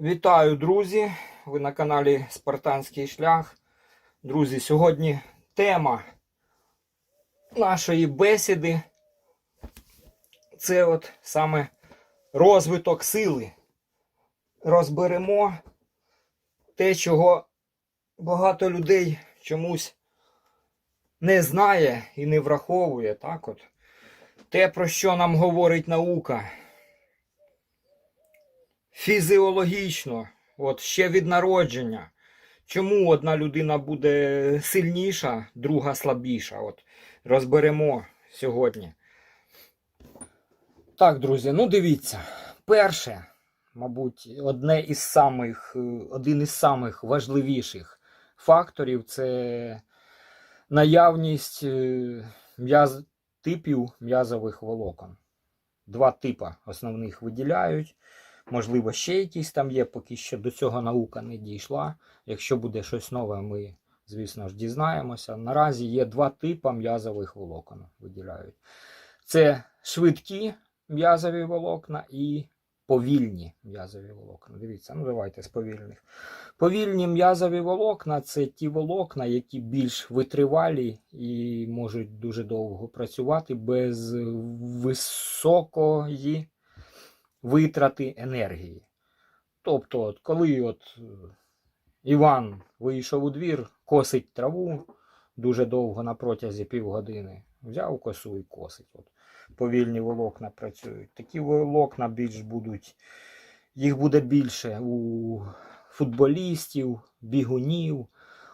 Вітаю, друзі! Ви на каналі Спартанський шлях. Друзі, сьогодні тема нашої бесіди це от саме розвиток сили. Розберемо те, чого багато людей чомусь не знає і не враховує. Так от. Те, про що нам говорить наука фізіологічно, от ще від народження. Чому одна людина буде сильніша, друга слабіша? От розберемо сьогодні. Так, друзі, ну дивіться. Перше, мабуть, одне із самих, е, один із самих важливіших факторів це наявність е, м'яз, типів м'язових волокон. Два типа основних виділяють. Можливо, ще якісь там є, поки що до цього наука не дійшла. Якщо буде щось нове, ми, звісно ж, дізнаємося. Наразі є два типи м'язових волокон виділяють. Це швидкі м'язові волокна і повільні м'язові волокна. Дивіться, ну давайте з повільних. Повільні м'язові волокна це ті волокна, які більш витривалі і можуть дуже довго працювати без високої витрати енергії. Тобто, от коли от е, Іван вийшов у двір, косить траву дуже довго на протязі півгодини, взяв косу і косить. От. Повільні волокна працюють. Такі волокна більш будуть, їх буде більше у футболістів, бігунів.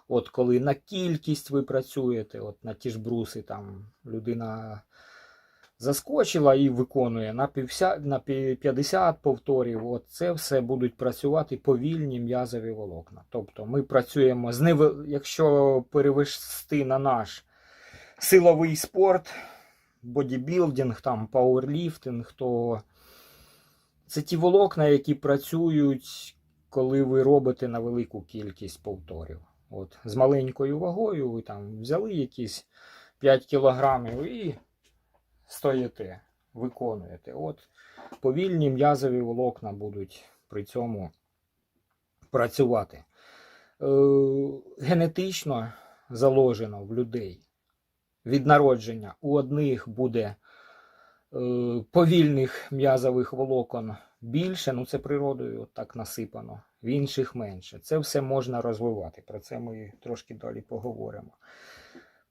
От коли на кількість ви працюєте, от на ті ж бруси, там людина заскочила і виконує на 50, на 50 повторів. От це все будуть працювати повільні м'язові волокна. Тобто ми працюємо з нив... якщо перевести на наш силовий спорт, бодібілдинг, там пауерліфтинг, то це ті волокна, які працюють, коли ви робите на велику кількість повторів. От, з маленькою вагою ви там взяли якісь 5 кілограмів і стоїте, виконуєте. От повільні м'язові волокна будуть при цьому працювати. Е, генетично заложено в людей від народження. У одних буде е, повільних м'язових волокон більше, ну це природою от так насипано, в інших менше. Це все можна розвивати. Про це ми трошки далі поговоримо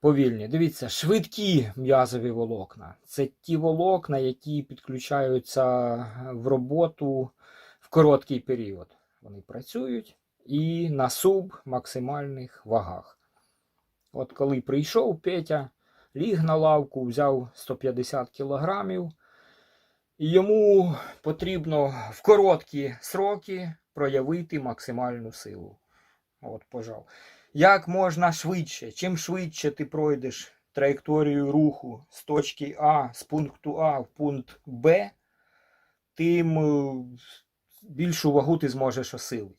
повільні. Дивіться, швидкі м'язові волокна. Це ті волокна, які підключаються в роботу в короткий період. Вони працюють і на субмаксимальних вагах. От коли прийшов Петя, ліг на лавку, взяв 150 кілограмів, і йому потрібно в короткі сроки проявити максимальну силу. От, пожалуй як можна швидше. Чим швидше ти пройдеш траєкторію руху з точки А, з пункту А в пункт Б, тим е, більшу вагу ти зможеш осилити.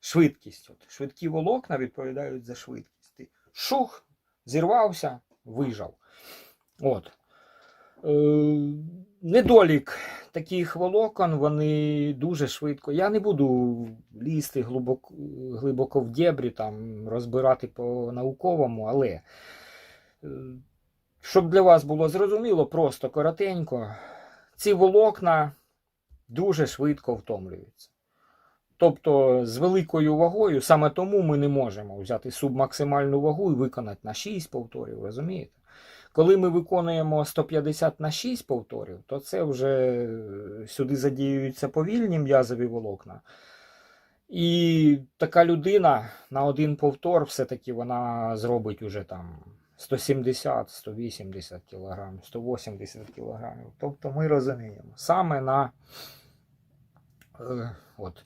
Швидкість. От. Швидкі волокна відповідають за швидкість. Ти шух, зірвався, вижав. От. Е, недолік таких волокон, вони дуже швидко. Я не буду лізти глибоко, глибоко в дєбрі, там, розбирати по науковому, але е, щоб для вас було зрозуміло, просто коротенько, ці волокна дуже швидко втомлюються. Тобто з великою вагою, саме тому ми не можемо взяти субмаксимальну вагу і виконати на 6 повторів, розумієте? Коли ми виконуємо 150 на 6 повторів, то це вже е, сюди задіюються повільні м'язові волокна. І така людина на один повтор все-таки вона зробить уже там 170-180 кг, 180 кг. Тобто ми розуміємо, саме на е, от,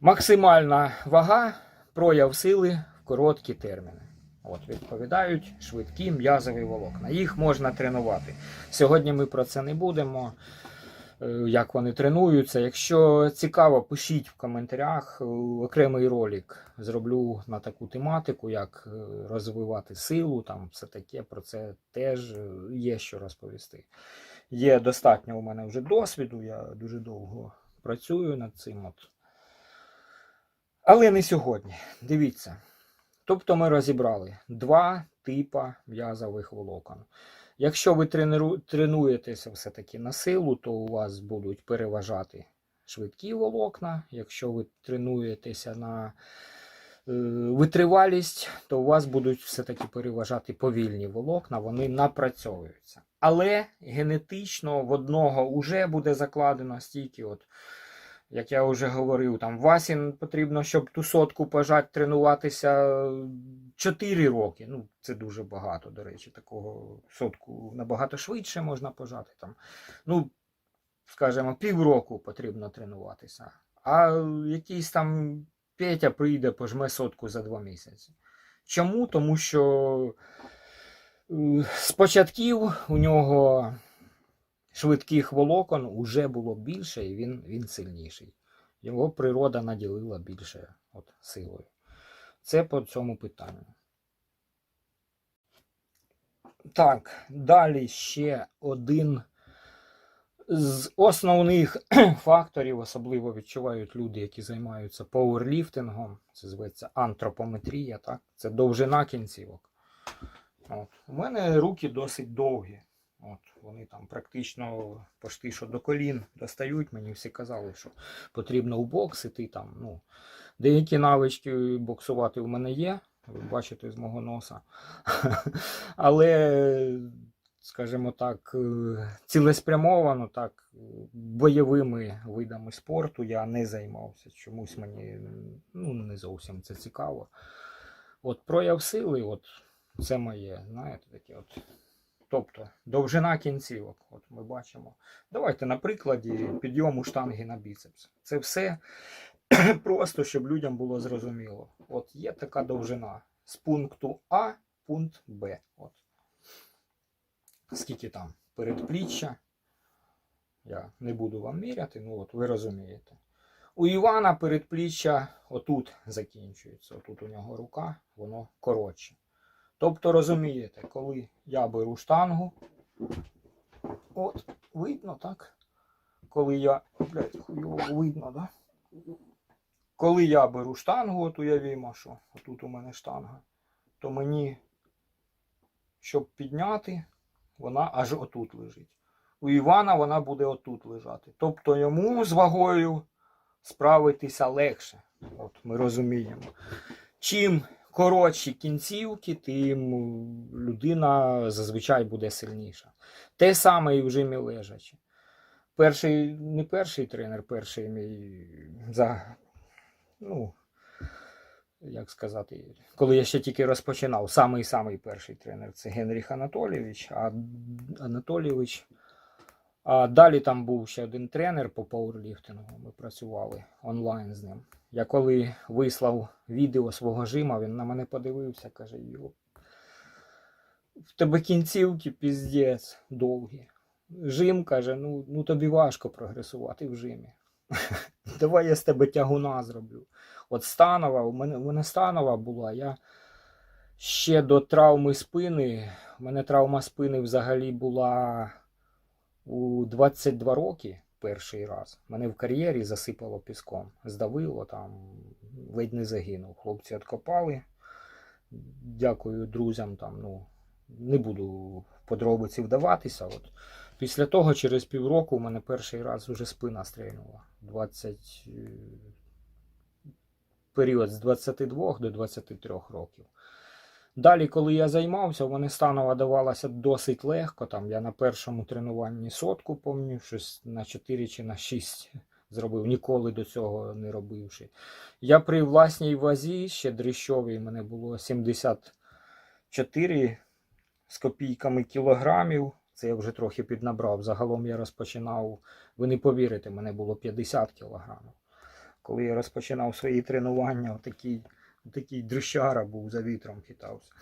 максимальна вага прояв сили в короткі терміни. От, Відповідають швидкі м'язові волокна. Їх можна тренувати. Сьогодні ми про це не будемо. е, Як вони тренуються. Якщо цікаво, пишіть в коментарях е, окремий ролик. Зроблю на таку тематику, як е, розвивати силу. Там все таке про це теж є що розповісти. Є достатньо у мене вже досвіду, я дуже довго працюю над цим. От. Але не сьогодні. Дивіться. Тобто ми розібрали два типа м'язових волокон. Якщо ви тренуєтеся все-таки на силу, то у вас будуть переважати швидкі волокна. Якщо ви тренуєтеся на е, витривалість, то у вас будуть все-таки переважати повільні волокна, вони напрацьовуються. Але генетично в одного вже буде закладено стільки, от, як я вже говорив, там Васін потрібно, щоб ту сотку пожати, тренуватися 4 роки. Ну, це дуже багато, до речі, такого сотку набагато швидше можна пожати. Там. Ну, скажімо, півроку потрібно тренуватися. А якийсь там Петя прийде, пожме сотку за два місяці. Чому? Тому що е, з початків у нього швидких волокон уже було більше, і він, він сильніший. Його природа наділила більше от, силою. Це по цьому питанню. Так, далі ще один з основних факторів, особливо відчувають люди, які займаються пауерліфтингом. Це зветься антропометрія, так? Це довжина кінцівок. От. У мене руки досить довгі. От, вони там практично почти що до колін достають. Мені всі казали, що потрібно в бокс іти там. Ну, деякі навички боксувати в мене є. Ви бачите з мого носа. Але, скажімо так, е, цілеспрямовано, так, бойовими видами спорту я не займався. Чомусь мені ну, не зовсім це цікаво. От прояв сили, от це моє, знаєте, таке от. Тобто довжина кінцівок, от ми бачимо. Давайте на прикладі підйому штанги на біцепс. Це все просто, щоб людям було зрозуміло. От є така довжина з пункту А пункт Б. От. Скільки там передпліччя. Я не буду вам міряти, ну от ви розумієте. У Івана передпліччя отут закінчується. Отут у нього рука, воно коротше. Тобто, розумієте, коли я беру штангу, от, видно, так? Коли я. Блядь, хуйово видно, да? Коли я беру штангу, от уявімо, що отут у мене штанга, то мені, щоб підняти, вона аж отут лежить. У Івана вона буде отут лежати. Тобто йому з вагою справитися легше. От ми розуміємо. Чим коротші кінцівки, тим людина зазвичай буде сильніша. Те саме і в жимі лежачі. Перший, не перший тренер, перший мій за, ну, як сказати, коли я ще тільки розпочинав, самий-самий перший тренер це Генріх Анатолійович, а Анатолійович. А далі там був ще один тренер по пауерліфтингу. Ми працювали онлайн з ним. Я коли вислав відео свого жима, він на мене подивився, каже: Йо, в тебе кінцівки піздець довгі. Жим каже, ну, ну тобі важко прогресувати в жимі. Давай я з тебе тягуна зроблю. От станова, у мене, у мене станова була. Я ще до травми спини. У мене травма спини взагалі була у 22 роки перший раз. Мене в кар'єрі засипало піском. Здавило там, ледь не загинув. Хлопці відкопали. Дякую друзям. там, ну, Не буду в подробиці вдаватися. От. Після того, через півроку, у мене перший раз вже спина стрільнула. 20... е, Період з 22 до 23 років. Далі, коли я займався, вони станова давалася досить легко. Там я на першому тренуванні сотку помню, щось на 4 чи на 6 зробив, ніколи до цього не робивши. Я при власній вазі, ще дріщовій, мене було 74 з копійками кілограмів. Це я вже трохи піднабрав. Загалом я розпочинав, ви не повірите, мене було 50 кілограмів. Коли я розпочинав свої тренування, отакий такий дрищара був за вітром хитався.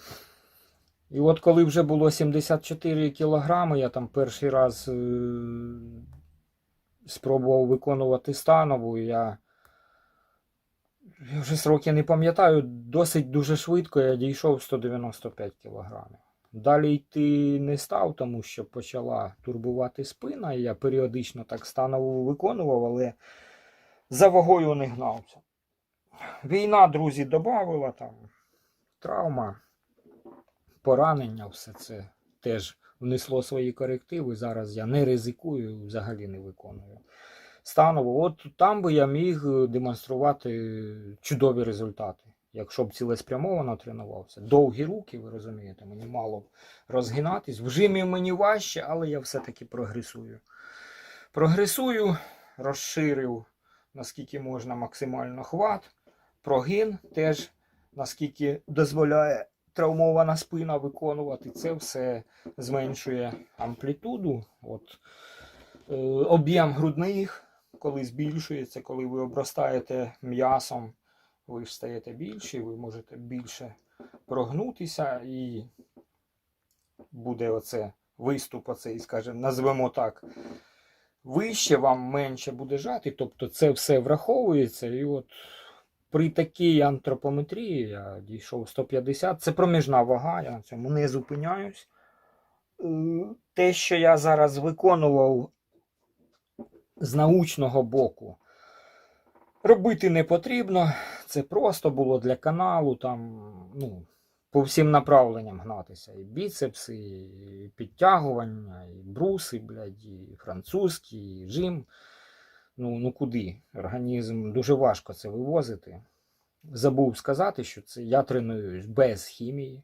І от коли вже було 74 кілограми, я там перший раз е- спробував виконувати станову, я, я вже сроки не пам'ятаю, досить дуже швидко я дійшов 195 кілограмів. Далі йти не став, тому що почала турбувати спина, я періодично так станову виконував, але за вагою не гнався. Війна, друзі, додавала там травма, поранення, все це теж внесло свої корективи. Зараз я не ризикую, взагалі не виконую. Станово, от там би я міг демонструвати чудові результати, якщо б цілеспрямовано тренувався. Довгі руки, ви розумієте, мені мало б розгинатись. В жимі мені важче, але я все-таки прогресую. Прогресую, розширив наскільки можна максимально хват, прогин теж наскільки дозволяє травмована спина виконувати. Це все зменшує амплітуду. От, е, об'єм грудних, коли збільшується, коли ви обростаєте м'ясом, ви ж стаєте більші, ви можете більше прогнутися і буде оце виступ, оцей, скажімо, назвемо так. Вище вам менше буде жати, тобто це все враховується. І от при такій антропометрії я дійшов 150. Це проміжна вага, я на цьому не зупиняюсь. Те, що я зараз виконував з научного боку, робити не потрібно. Це просто було для каналу, там, ну, по всім направленням гнатися. І біцепси, і підтягування, і бруси, блядь, і французькі, і жим. Ну, ну куди? Організм дуже важко це вивозити. Забув сказати, що це я тренуюсь без хімії,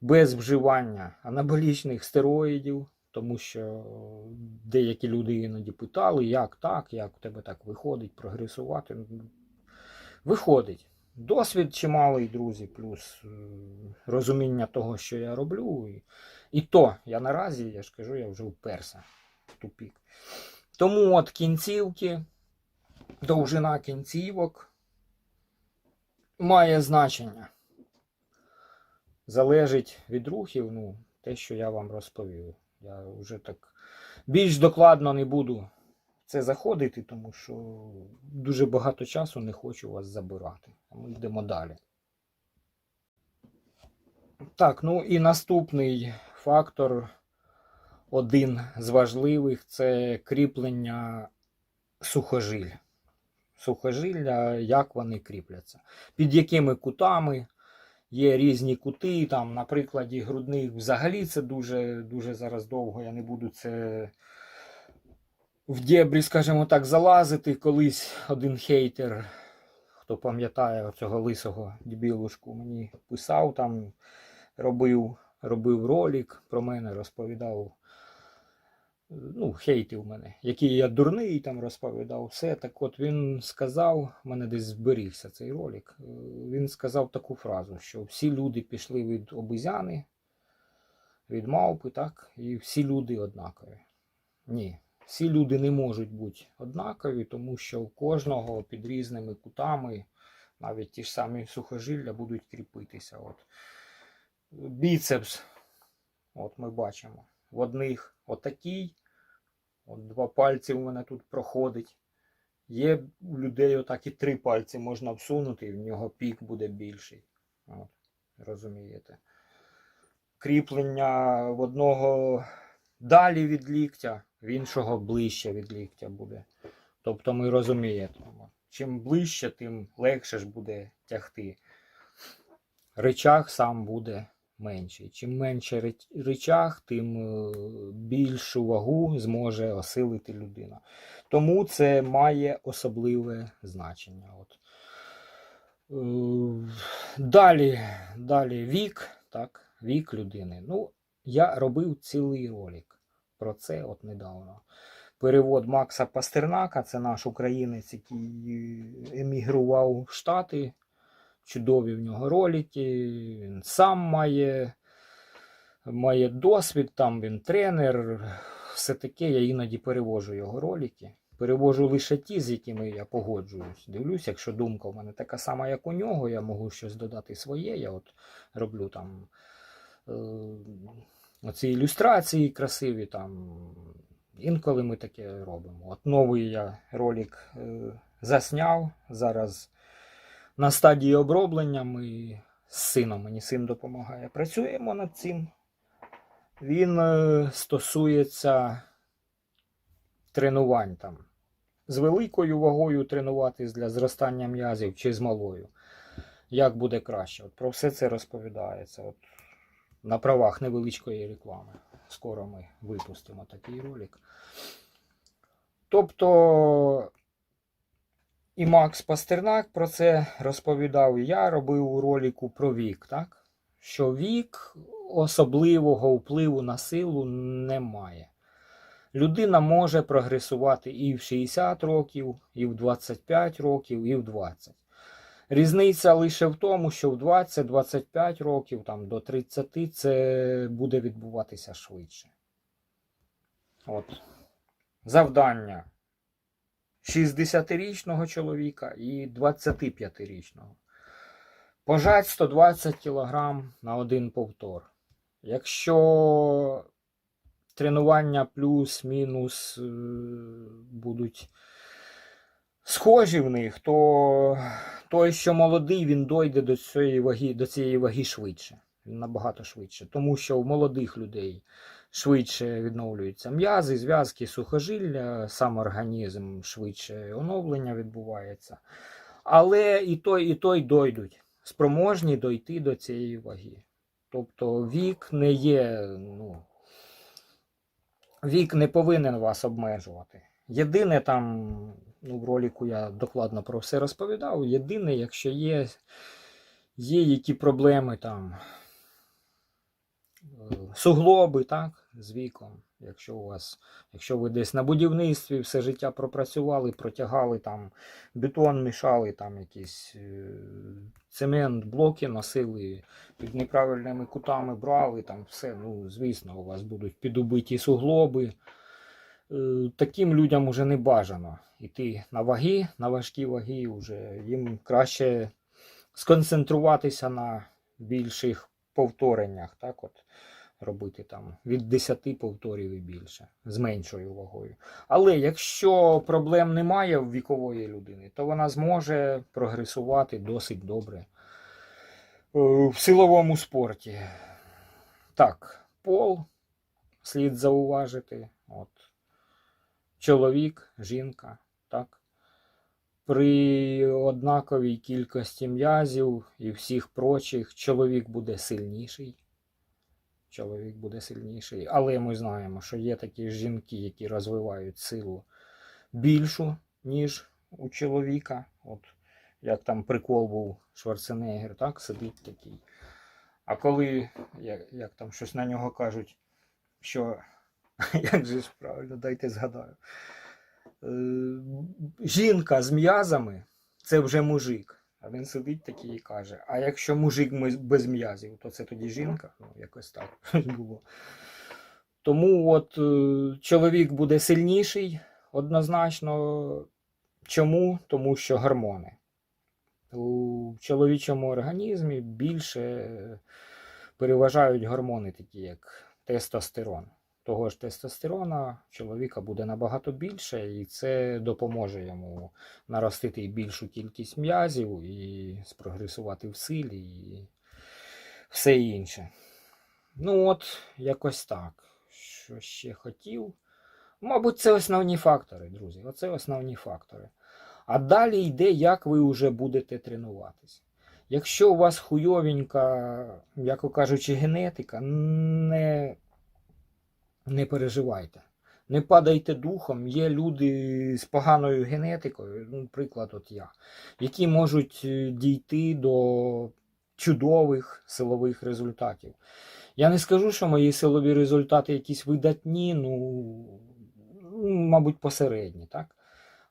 без вживання анаболічних стероїдів, тому що деякі люди іноді питали, як так, як у тебе так виходить, прогресувати. Виходить. Досвід чималий, друзі, плюс е, розуміння того, що я роблю. І, і то я наразі, я ж кажу, я вже вперся в тупік. Тому от кінцівки, довжина кінцівок має значення. Залежить від рухів, ну, те, що я вам розповів. Я вже так більш докладно не буду в це заходити, тому що дуже багато часу не хочу вас забирати. Ми йдемо далі. Так, ну і наступний фактор, один з важливих, це кріплення сухожиль. Сухожилля, як вони кріпляться, під якими кутами. Є різні кути, там, на прикладі грудних взагалі це дуже, дуже зараз довго. Я не буду це в дєбрі, скажімо так, залазити. Колись один хейтер, хто пам'ятає цього лисого дебілушку, мені писав там, робив, робив ролик про мене, розповідав. Ну, хейтив мене, який я дурний там розповідав все. Так от він сказав, мене десь зберігся цей ролик. е, Він сказав таку фразу, що всі люди пішли від обезьяни, від мавпи, так, і всі люди однакові. Ні, всі люди не можуть бути однакові, тому що у кожного під різними кутами навіть ті ж самі сухожилля будуть кріпитися. От. Біцепс, от ми бачимо, в одних отакий, от два пальці у мене тут проходить. Є у людей отак і три пальці можна всунути, і в нього пік буде більший. От, розумієте. Кріплення в одного далі від ліктя, в іншого ближче від ліктя буде. Тобто ми розуміємо, чим ближче, тим легше ж буде тягти. Речах сам буде менший. Чим менше речах, тим е, більшу вагу зможе осилити людина. Тому це має особливе значення. От. Е, Далі, далі вік, так, вік людини. Ну, я робив цілий ролик про це от недавно. Перевод Макса Пастернака, це наш українець, який емігрував в Штати. Чудові в нього ролики. Він сам має, має досвід, там він тренер, все таке. Я іноді перевожу його ролики. Перевожу лише ті, з якими я погоджуюсь. Дивлюсь, якщо думка в мене така сама, як у нього, я можу щось додати своє. Я от роблю там е, оці ілюстрації красиві. там. Інколи ми таке робимо. От новий я ролик е, засняв. Зараз на стадії оброблення ми з сином, мені син допомагає. Працюємо над цим. Він е, стосується тренувань там. з великою вагою тренуватись для зростання м'язів чи з малою. Як буде краще? От про все це розповідається. От на правах невеличкої реклами. Скоро ми випустимо такий ролик. Тобто і Макс Пастернак про це розповідав. Я робив у ролику про вік, так? що вік особливого впливу на силу не має. Людина може прогресувати і в 60 років, і в 25 років, і в 20. Різниця лише в тому, що в 20-25 років, там, до 30 це буде відбуватися швидше. От. Завдання 60-річного чоловіка і 25-річного. Пожать 120 кг на один повтор. Якщо тренування плюс-мінус е, будуть схожі в них, то той, що молодий, він дойде до цієї ваги, до цієї ваги швидше. Набагато швидше. Тому що у молодих людей швидше відновлюються м'язи, зв'язки, сухожилля, сам організм швидше оновлення відбувається. Але і той, і той дойдуть, спроможні дойти до цієї ваги. Тобто вік не є, ну, вік не повинен вас обмежувати. Єдине там, ну, в ролику я докладно про все розповідав. Єдине, якщо є, є які проблеми там, суглоби, так, з віком. Якщо у вас, якщо ви десь на будівництві все життя пропрацювали, протягали там бетон, мішали, там якийсь е, цемент, блоки носили, під неправильними кутами брали, там все, ну, звісно, у вас будуть підубиті суглоби. Е, Таким людям уже не бажано йти на ваги, на важкі ваги, уже їм краще сконцентруватися на більших повтореннях, так от робити там від 10 повторів і більше з меншою вагою. Але якщо проблем немає в вікової людини, то вона зможе прогресувати досить добре е, в силовому спорті. Так, пол слід зауважити. От. Чоловік, жінка, так. При однаковій кількості м'язів і всіх прочих чоловік буде сильніший. Чоловік буде сильніший. Але ми знаємо, що є такі жінки, які розвивають силу більшу, ніж у чоловіка. От як там прикол був Шварценеггер, так, сидить такий. А коли, як, як там щось на нього кажуть, що як же ж правильно, дайте згадаю. Е, жінка з м'язами це вже мужик. А він сидить такий і каже: а якщо мужик без м'язів, то це тоді жінка? Ну, якось так було. Тому от е, чоловік буде сильніший однозначно. Чому? Тому що гормони. У чоловічому організмі більше переважають гормони, такі як тестостерон. Того ж тестостерона чоловіка буде набагато більше, і це допоможе йому наростити більшу кількість м'язів і спрогресувати в силі і все інше. Ну от, якось так. Що ще хотів? Мабуть, це основні фактори, друзі. Оце основні фактори. А далі йде, як ви вже будете тренуватись. Якщо у вас хуйовенька, м'яко кажучи, генетика, не, не переживайте. Не падайте духом. Є люди з поганою генетикою, ну, приклад, от я, які можуть е, дійти до чудових силових результатів. Я не скажу, що мої силові результати якісь видатні, ну, ну, мабуть, посередні, так?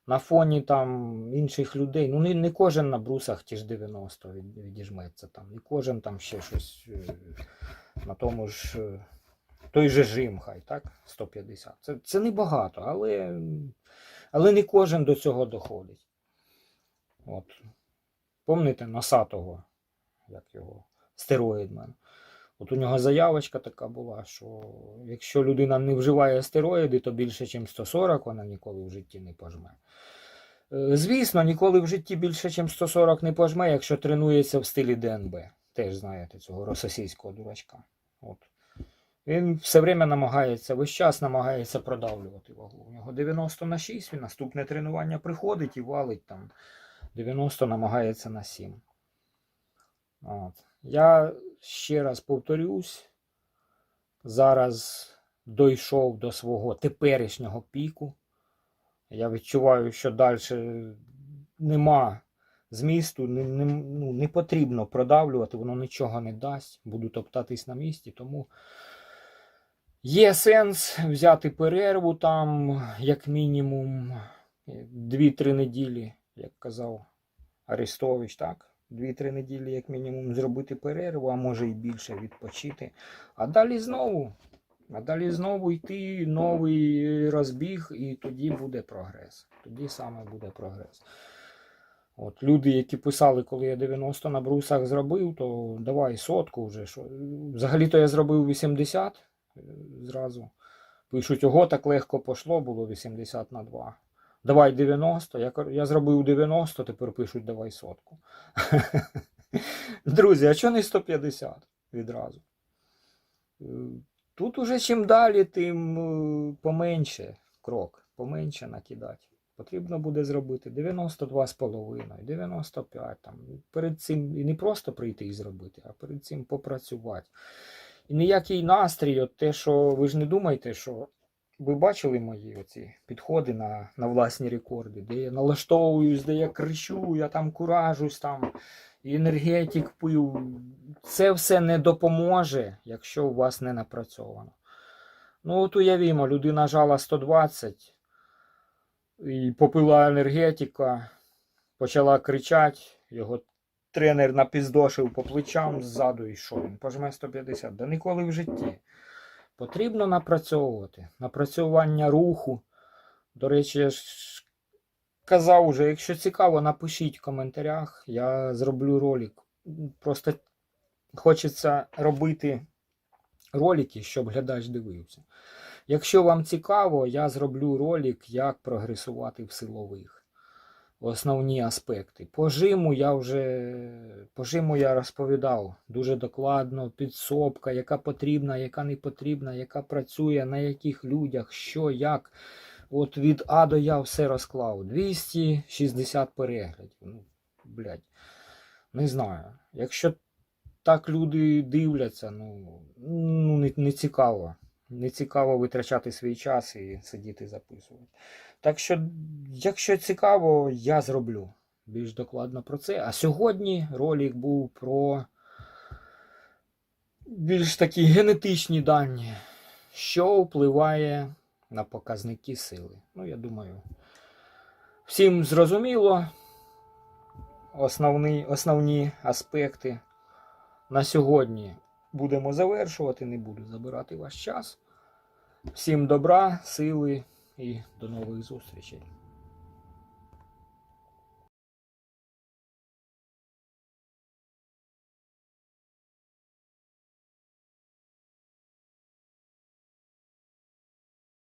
На фоні там інших людей. Ну, не, не кожен на брусах ті ж 90 від- відіжметься там, не кожен там ще щось е, на тому ж. Той же жим, хай, так? 150. Це, це небагато, але, але не кожен до цього доходить. От. Помните Носатого, як його, стероїдмен. От у нього заявочка така була, що якщо людина не вживає стероїди, то більше, ніж 140 вона ніколи в житті не пожме. Е, Звісно, ніколи в житті більше, ніж 140 не пожме, якщо тренується в стилі ДНБ. Теж знаєте цього російського дурачка. От. Він все время намагається, весь час намагається продавлювати вагу. У нього 90 на 6, він наступне тренування приходить і валить там 90 намагається на 7. От. Я ще раз повторюсь, зараз дійшов до свого теперішнього піку. Я відчуваю, що далі нема змісту, не, не, ну, не потрібно продавлювати, воно нічого не дасть, буду топтатись на місці, тому є сенс взяти перерву там, як мінімум, 2-3 неділі, як казав Арестович, так? 2-3 неділі, як мінімум, зробити перерву, а може і більше відпочити. А далі знову. А далі знову йти новий розбіг, і тоді буде прогрес. Тоді саме буде прогрес. От люди, які писали, коли я 90 на брусах зробив, то давай сотку вже. Взагалі-то я зробив 80 е, зразу. Пишуть, ого, так легко пошло, було 80 на 2. Давай 90. Я, я зробив 90, тепер пишуть, давай сотку. Друзі, а чого не 150 відразу? Е, Тут уже чим далі, тим е, поменше крок, поменше накидати. Потрібно буде зробити 92,5, 95. Там. Перед цим і не просто прийти і зробити, а перед цим попрацювати. І ніякий настрій, от те, що ви ж не думаєте, що ви бачили мої оці підходи на, на власні рекорди, де я налаштовуюсь, де я кричу, я там куражусь, там енергетик пив. Це все не допоможе, якщо у вас не напрацьовано. Ну, от уявімо, людина жала 120 і попила енергетика, почала кричати, його тренер напіздошив по плечам ззаду і що він пожме 150. Да ніколи в житті. Потрібно напрацьовувати. Напрацювання руху. До речі, я ж казав уже, якщо цікаво, напишіть в коментарях. Я зроблю ролик. Просто хочеться робити ролики, щоб глядач дивився. Якщо вам цікаво, я зроблю ролик, як прогресувати в силових. Основні аспекти. По жиму я вже по жиму я розповідав дуже докладно, підсобка, яка потрібна, яка не потрібна, яка працює, на яких людях, що, як. От від А до Я все розклав. 260 переглядів. Ну, блядь, не знаю. Якщо так люди дивляться, ну, ну не, не цікаво. Не цікаво витрачати свій час і сидіти записувати. Так що, якщо цікаво, я зроблю більш докладно про це. А сьогодні ролик був про більш такі генетичні дані, що впливає на показники сили. Ну, я думаю, всім зрозуміло основні, основні аспекти. На сьогодні будемо завершувати, не буду забирати ваш час. Всім добра, сили і до нових зустрічей.